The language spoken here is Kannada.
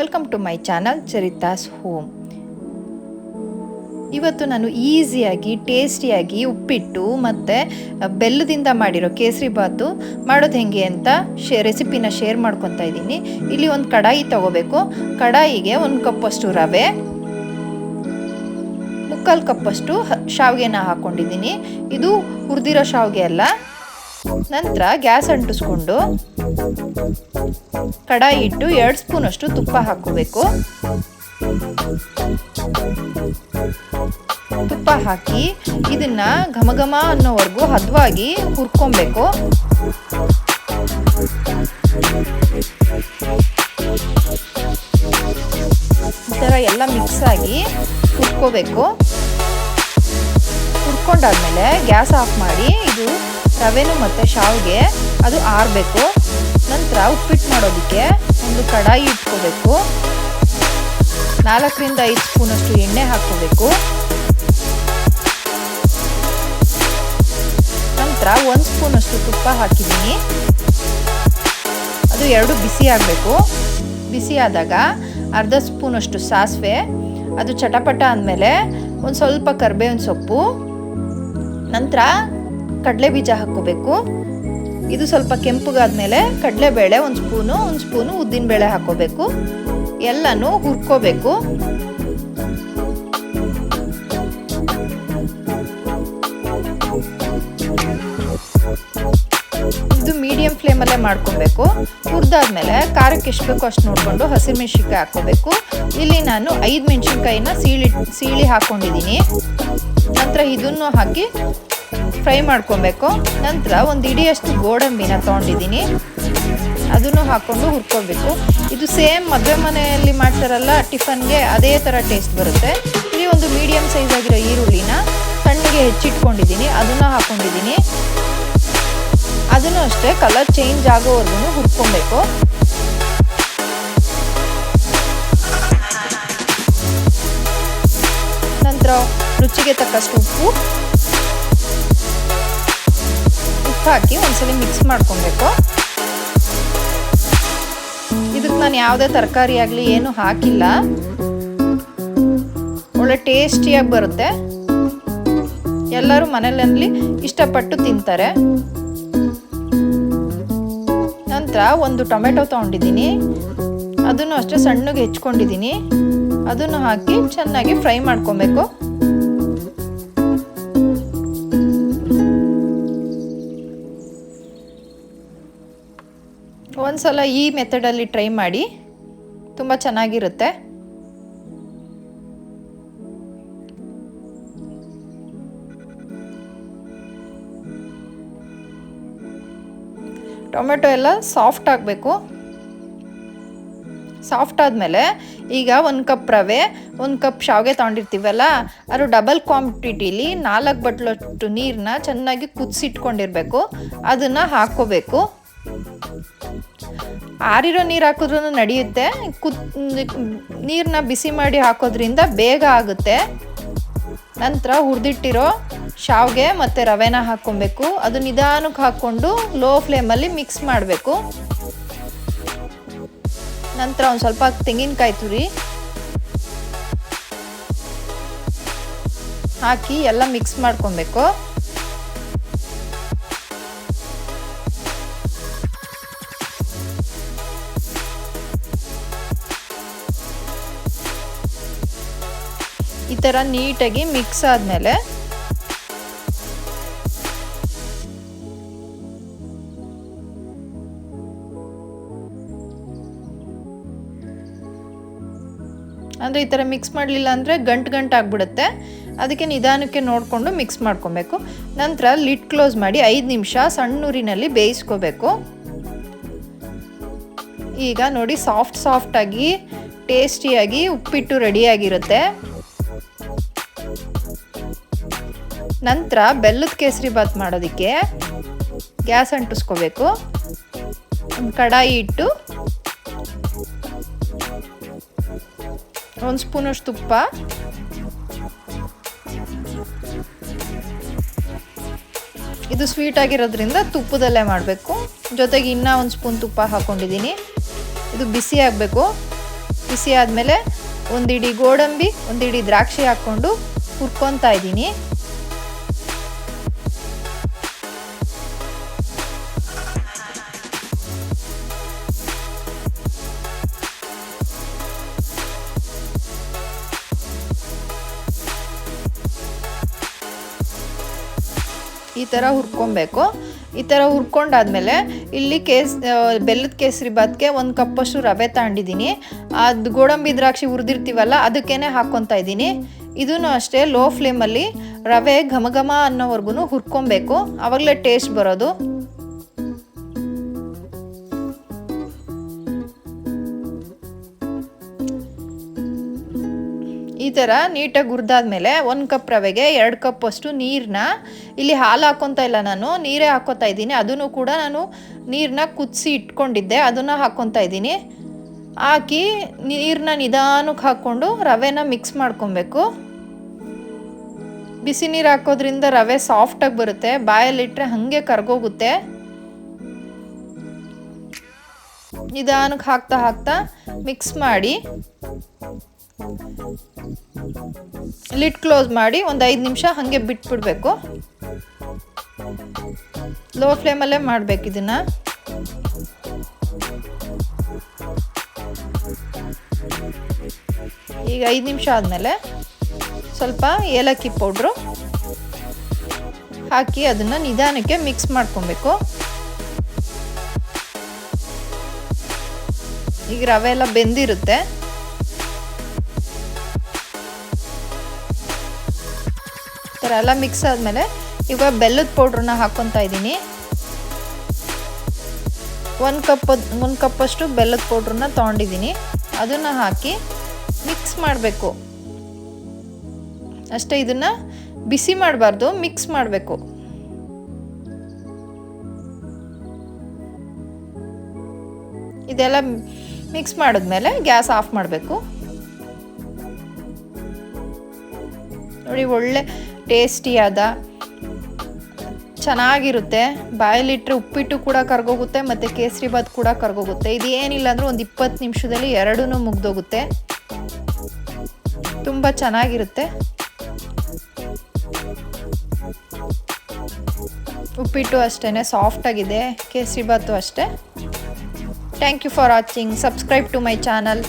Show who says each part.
Speaker 1: Welcome to my channel Charita's home ಇವತ್ತು ನಾನು ಈಸಿಯಾಗಿ, ಟೇಸ್ಟಿಯಾಗಿ ಉಪ್ಪಿಟ್ಟು ಮತ್ತು ಬೆಲ್ಲದಿಂದ ಮಾಡಿರೋ ಕೇಸರಿ ಬಾತು ಮಾಡೋದು ಹೆಂಗೆ ಅಂತ ಶೇ, ರೆಸಿಪಿನ ಶೇರ್ ಮಾಡ್ಕೊತಾ ಇದ್ದೀನಿ. ಇಲ್ಲಿ ಒಂದು ಕಡಾಯಿ ತಗೋಬೇಕು. ಕಡಾಯಿಗೆ ಒಂದು ಕಪ್ಪಷ್ಟು ರವೆ, ಮುಕ್ಕಾಲು ಕಪ್ಪಷ್ಟು ಶಾವಿಗೆನ ಹಾಕ್ಕೊಂಡಿದ್ದೀನಿ ಇದು ಹುರಿದಿರೋ ಶಾವಿಗೆ ಅಲ್ಲ ನಂತರ ಗ್ಯಾಸ್ ಅಂಟಿಸ್ಕೊಂಡು ಕಡಾಯಿ ಇಟ್ಟು ಎರಡು ಸ್ಪೂನಷ್ಟು ತುಪ್ಪ ಹಾಕೋಬೇಕು ತುಪ್ಪ ಹಾಕಿ ಇದನ್ನ ಘಮ ಘಮ ಅನ್ನೋವರೆಗೂ ಹದವಾಗಿ ಹುರ್ಕೊಬೇಕು. ಈ ಥರ ಎಲ್ಲ ಮಿಕ್ಸ್ ಆಗಿ ಹುರ್ಕೋಬೇಕು. ಹುರ್ಕೊಂಡಾದ್ಮೇಲೆ ಗ್ಯಾಸ್ ಆಫ್ ಮಾಡಿ ಇದು ರವೆನು ಮತ್ತು ಶಾವಿಗೆ, ಅದು ಆರಬೇಕು. ನಂತರ ಉಪ್ಪಿಟ್ಟು ಮಾಡೋದಕ್ಕೆ ಒಂದು ಕಡಾಯಿ ಇಟ್ಕೋಬೇಕು. ನಾಲ್ಕರಿಂದ ಐದು ಸ್ಪೂನಷ್ಟು ಎಣ್ಣೆ ಹಾಕ್ಕೋಬೇಕು. ನಂತರ ಒಂದು ಸ್ಪೂನಷ್ಟು ತುಪ್ಪ ಹಾಕಿದ್ದೀನಿ. ಅದು ಎರಡು ಬಿಸಿ ಆಗಬೇಕು. ಬಿಸಿ ಆದಾಗ ಅರ್ಧ ಸ್ಪೂನಷ್ಟು ಸಾಸಿವೆ, ಅದು ಚಟಪಟ ಅಂದಮೇಲೆ ಒಂದು ಸ್ವಲ್ಪ ಕರ್ಬೇವಿನ ಸೊಪ್ಪು, ನಂತರ ಕಡಲೆ ಬೀಜ ಹಾಕೋಬೇಕು ಇದು ಸ್ವಲ್ಪ ಕೆಂಪುಗಾದ್ಮೇಲೆ ಕಡಲೆಬೇಳೆ ಒಂದು ಸ್ಪೂನು ಒಂದು ಸ್ಪೂನು ಉದ್ದಿನಬೇಳೆ ಹಾಕೋಬೇಕು ಎಲ್ಲನೂ ಹುರ್ಕೋಬೇಕು. ಇದು ಮೀಡಿಯಂ ಫ್ಲೇಮಲ್ಲೇ ಮಾಡ್ಕೊಬೇಕು. ಹುರಿದಾದ್ಮೇಲೆ ಖಾರಕ್ಕೆ ಎಷ್ಟು ಬೇಕೋ ಅಷ್ಟು ನೋಡಿಕೊಂಡು ಹಸಿಮೆಣ್ಸಿನ್ಕಾಯಿ ಹಾಕ್ಕೋಬೇಕು. ಇಲ್ಲಿ ನಾನು ಐದು ಮೆಣಸಿನ್ಕಾಯಿನ ಸೀಳಿ ಸೀಳಿ ಹಾಕ್ಕೊಂಡಿದ್ದೀನಿ. ನಂತರ ಇದನ್ನು ಹಾಕಿ ಫ್ರೈ ಮಾಡ್ಕೊಬೇಕು. ನಂತರ ಒಂದು ಇಡಿಯಷ್ಟು ಗೋಡಂಬಿನ ತೊಗೊಂಡಿದ್ದೀನಿ. ಅದನ್ನು ಹಾಕ್ಕೊಂಡು ಹುರ್ಕೊಬೇಕು. ಇದು ಸೇಮ್ ಮದುವೆ ಮನೆಯಲ್ಲಿ ಮಾಡ್ತಾರಲ್ಲ, ಟಿಫನ್ಗೆ ಅದೇ ಥರ ಟೇಸ್ಟ್ ಬರುತ್ತೆ. ಇಲ್ಲಿ ಒಂದು ಮೀಡಿಯಮ್ ಸೈಜ್ ಆಗಿರೋ ಈರುಳ್ಳಿನ ಸಣ್ಣಗೆ ಹೆಚ್ಚಿಟ್ಕೊಂಡಿದ್ದೀನಿ. ಅದನ್ನು ಹಾಕ್ಕೊಂಡಿದ್ದೀನಿ ಅದನ್ನು ಅಷ್ಟೇ ಕಲರ್ ಚೇಂಜ್ ಆಗೋವರೆಗೂ ಹುರ್ಕೊಬೇಕು. ನಂತರ ರುಚಿಗೆ ತಕ್ಕಷ್ಟು ಉಪ್ಪು. ಉಪ್ಪು ಹಾಕಿ ಒಂದ್ಸಲಿ ಮಿಕ್ಸ್ ಮಾಡ್ಕೊಬೇಕು. ಇದಕ್ಕೆ ನಾನು ಯಾವುದೇ ತರಕಾರಿ ಆಗಲಿ ಏನು ಹಾಕಿಲ್ಲ. ಒಳ್ಳೆ ಟೇಸ್ಟಿಯಾಗಿ ಬರುತ್ತೆ. ಎಲ್ಲರೂ ಮನೆಯಲ್ಲಿ ಇಷ್ಟಪಟ್ಟು ತಿಂತಾರೆ. ನಂತರ ಒಂದು ಟೊಮೆಟೊ ತೊಗೊಂಡಿದ್ದೀನಿ. ಅದನ್ನು ಅಷ್ಟೇ ಸಣ್ಣಗೆ ಹೆಚ್ಕೊಂಡಿದ್ದೀನಿ. ಅದನ್ನು ಹಾಕಿ ಚೆನ್ನಾಗಿ ಫ್ರೈ ಮಾಡ್ಕೊಬೇಕು. ಒಂದ್ಸಲ ಈ ಮೆಥಡಲ್ಲಿ ಟ್ರೈ ಮಾಡಿ. ತುಂಬ ಚೆನ್ನಾಗಿರುತ್ತೆ. ಟೊಮೆಟೊ ಎಲ್ಲ ಸಾಫ್ಟ್ ಆಗಬೇಕು. ಸಾಫ್ಟ್ ಆದಮೇಲೆ ಈಗ ಒಂದು ಕಪ್ ರವೆ, ಒಂದು ಕಪ್ ಶಾವಿಗೆ ತೊಗೊಂಡಿರ್ತೀವಲ್ಲ, ಅದು ಡಬಲ್ ಕ್ವಾಂಟಿಟಿಲಿ ನಾಲ್ಕು ಬಟ್ಲಷ್ಟು ನೀರನ್ನ ಚೆನ್ನಾಗಿ ಕುದಿಸಿಟ್ಕೊಂಡಿರಬೇಕು. ಅದನ್ನು ಹಾಕ್ಕೋಬೇಕು. ಆರಿರೋ ನೀರು ಹಾಕಿದ್ರೂ ನಡೆಯುತ್ತೆ. ಕುದ್ ನೀರನ್ನ ಬಿಸಿ ಮಾಡಿ ಹಾಕೋದ್ರಿಂದ ಬೇಗ ಆಗುತ್ತೆ. ನಂತರ ಹುರಿದಿಟ್ಟಿರೋ ಶಾವಿಗೆ ಮತ್ತು ರವೆನ ಹಾಕ್ಕೊಬೇಕು. ಅದು ನಿಧಾನಕ್ಕೆ ಹಾಕ್ಕೊಂಡು ಲೋ ಫ್ಲೇಮಲ್ಲಿ ಮಿಕ್ಸ್ ಮಾಡಬೇಕು. ನಂತರ ಒಂದು ಸ್ವಲ್ಪ ತೆಂಗಿನಕಾಯಿ ತುರಿ ಹಾಕಿ ಎಲ್ಲ ಮಿಕ್ಸ್ ಮಾಡ್ಕೊಬೇಕು. ಥರ ನೀಟಾಗಿ ಮಿಕ್ಸ್ ಆದಮೇಲೆ ಅಂದರೆ ಈ ಥರ ಮಿಕ್ಸ್ ಮಾಡಲಿಲ್ಲ ಅಂದರೆ ಗಂಟು ಗಂಟು ಆಗಿಬಿಡುತ್ತೆ. ಅದಕ್ಕೆ ನಿಧಾನಕ್ಕೆ ನೋಡಿಕೊಂಡು ಮಿಕ್ಸ್ ಮಾಡ್ಕೊಬೇಕು. ನಂತರ ಲಿಡ್ ಕ್ಲೋಸ್ ಮಾಡಿ ಐದು ನಿಮಿಷ ಸಣ್ಣೂರಿನಲ್ಲಿ ಬೇಯಿಸ್ಕೋಬೇಕು. ಈಗ ನೋಡಿ ಸಾಫ್ಟ್ ಸಾಫ್ಟಾಗಿ, ಟೇಸ್ಟಿಯಾಗಿ ಉಪ್ಪಿಟ್ಟು ರೆಡಿಯಾಗಿರುತ್ತೆ ನಂತರ ಬೆಲ್ಲದ ಕೇಸರಿ ಬಾತ್ ಮಾಡೋದಕ್ಕೆ ಗ್ಯಾಸ್ ಅಂಟಿಸ್ಕೋಬೇಕು. ಒಂದು ಕಡಾಯಿ ಇಟ್ಟು ಒಂದು ಸ್ಪೂನಷ್ಟು ತುಪ್ಪ. ಇದು ಸ್ವೀಟ್ ಆಗಿರೋದ್ರಿಂದ ತುಪ್ಪದಲ್ಲೇ ಮಾಡಬೇಕು. ಜೊತೆಗೆ ಇನ್ನೂ ಒಂದು ಸ್ಪೂನ್ ತುಪ್ಪ ಹಾಕ್ಕೊಂಡಿದ್ದೀನಿ ಇದು ಬಿಸಿ ಆಗಬೇಕು. ಬಿಸಿ ಆದಮೇಲೆ ಒಂದಿಡಿ ಗೋಡಂಬಿ, ಒಂದಿಡಿ ದ್ರಾಕ್ಷಿ ಹಾಕ್ಕೊಂಡು ಹುರ್ಕೊತಾ ಇದ್ದೀನಿ. ಈ ಥರ ಹುರ್ಕೊಬೇಕು. ಈ ಥರ ಹುರ್ಕೊಂಡಾದ್ಮೇಲೆ ಇಲ್ಲಿ ಕೇಸ್ ಬೆಲ್ಲದ ಕೇಸರಿ ಬಾತ್ಗೆ ಒಂದು ಕಪ್ಪಷ್ಟು ರವೆ ತಗೊಂಡಿದ್ದೀನಿ ಅದು ಗೋಡಂಬಿ ದ್ರಾಕ್ಷಿ ಹುರಿದಿರ್ತೀವಲ್ಲ ಅದಕ್ಕೇ ಹಾಕ್ಕೊತಾ ಇದ್ದೀನಿ. ಇದೂ ಅಷ್ಟೇ ಲೋ ಫ್ಲೇಮಲ್ಲಿ ರವೆ ಘಮ ಘಮ ಅನ್ನೋವರೆಗೂ ಹುರ್ಕೊಬೇಕು. ಆವಾಗಲೇ ಟೇಸ್ಟ್ ಬರೋದು. ಥರ ನೀಟಾಗಿ ಹುರಿದಾದ್ಮೇಲೆ ಒಂದು ಕಪ್ ರವೆಗೆ ಎರಡು ಕಪ್ ಅಷ್ಟು ನೀರನ್ನ ಇಲ್ಲಿ ಹಾಲು ಹಾಕ್ಕೊತಾ ಇಲ್ಲ ನಾನು, ನೀರೇ ಹಾಕೋತಾ ಇದ್ದೀನಿ. ಅದನ್ನು ಕೂಡ ನಾನು ನೀರನ್ನ ಕುದಿಸಿ ಇಟ್ಕೊಂಡಿದ್ದೆ, ಅದನ್ನು ಹಾಕ್ಕೊತಾ ಇದ್ದೀನಿ. ಹಾಕಿ ನೀರನ್ನ ನಿಧಾನಕ್ಕೆ ಹಾಕ್ಕೊಂಡು ರವೆನ ಮಿಕ್ಸ್ ಮಾಡ್ಕೊಬೇಕು. ಬಿಸಿ ನೀರು ಹಾಕೋದ್ರಿಂದ ರವೆ ಸಾಫ್ಟಾಗಿ ಬರುತ್ತೆ ಬಾಯಲ್ಲಿಟ್ಟರೆ ಹಾಗೆ ಕರ್ಗೋಗುತ್ತೆ. ನಿಧಾನಕ್ಕೆ ಹಾಕ್ತಾ ಹಾಕ್ತಾ ಮಿಕ್ಸ್ ಮಾಡಿ. ಲಿಡ್ ಕ್ಲೋಸ್ ಮಾಡಿ ಒಂದು ಐದು ನಿಮಿಷ ಹಾಗೆ ಬಿಟ್ಬಿಡ್ಬೇಕು. ಲೋ ಫ್ಲೇಮಲ್ಲೇ ಮಾಡಬೇಕು ಇದನ್ನು. ಈಗ ಐದು ನಿಮಿಷ ಆದಮೇಲೆ ಸ್ವಲ್ಪ ಏಲಕ್ಕಿ ಪೌಡ್ರು ಹಾಕಿ ಅದನ್ನು ನಿಧಾನಕ್ಕೆ ಮಿಕ್ಸ್ ಮಾಡ್ಕೊಬೇಕು. ಈಗ ರವೆ ಎಲ್ಲ ಬೆಂದಿರುತ್ತೆ. ಥರ ಎಲ್ಲ ಮಿಕ್ಸ್ ಆದಮೇಲೆ ಇವಾಗ ಬೆಲ್ಲದ ಪೌಡ್ರನ್ನ ಹಾಕ್ಕೊತಾ ಇದ್ದೀನಿ. ಒಂದು ಕಪ್ ಒಂದು ಕಪ್ಪಷ್ಟು ಬೆಲ್ಲದ ಪೌಡ್ರನ್ನ ತೊಗೊಂಡಿದ್ದೀನಿ. ಅದನ್ನು ಹಾಕಿ ಮಿಕ್ಸ್ ಮಾಡಬೇಕು. ಅಷ್ಟೇ ಇದನ್ನು ಬಿಸಿ ಮಾಡಬಾರ್ದು ಮಿಕ್ಸ್ ಮಾಡಬೇಕು. ಇದೆಲ್ಲ ಮಿಕ್ಸ್ ಮಾಡಿದ್ಮೇಲೆ ಗ್ಯಾಸ್ ಆಫ್ ಮಾಡಬೇಕು. ನೋಡಿ ಒಳ್ಳೆ ಟೇಸ್ಟಿಯಾದ, ಚೆನ್ನಾಗಿರುತ್ತೆ. ಬಾಯಲ್ಲಿಟ್ಟರೆ ಉಪ್ಪಿಟ್ಟು ಕೂಡ ಕರ್ಗೋಗುತ್ತೆ, ಮತ್ತು ಕೇಸರಿ ಬಾತ್ ಕೂಡ ಕರ್ಗೋಗುತ್ತೆ. ಇದು ಏನಿಲ್ಲ ಅಂದರೆ ಒಂದು ಇಪ್ಪತ್ತು ನಿಮಿಷದಲ್ಲಿ ಎರಡೂ ಮುಗ್ದೋಗುತ್ತೆ. ತುಂಬ ಚೆನ್ನಾಗಿರುತ್ತೆ. ಉಪ್ಪಿಟ್ಟು ಅಷ್ಟೇ ಸಾಫ್ಟಾಗಿದೆ ಕೇಸರಿ ಬಾತು ಅಷ್ಟೇ. Thank you for watching subscribe to my channel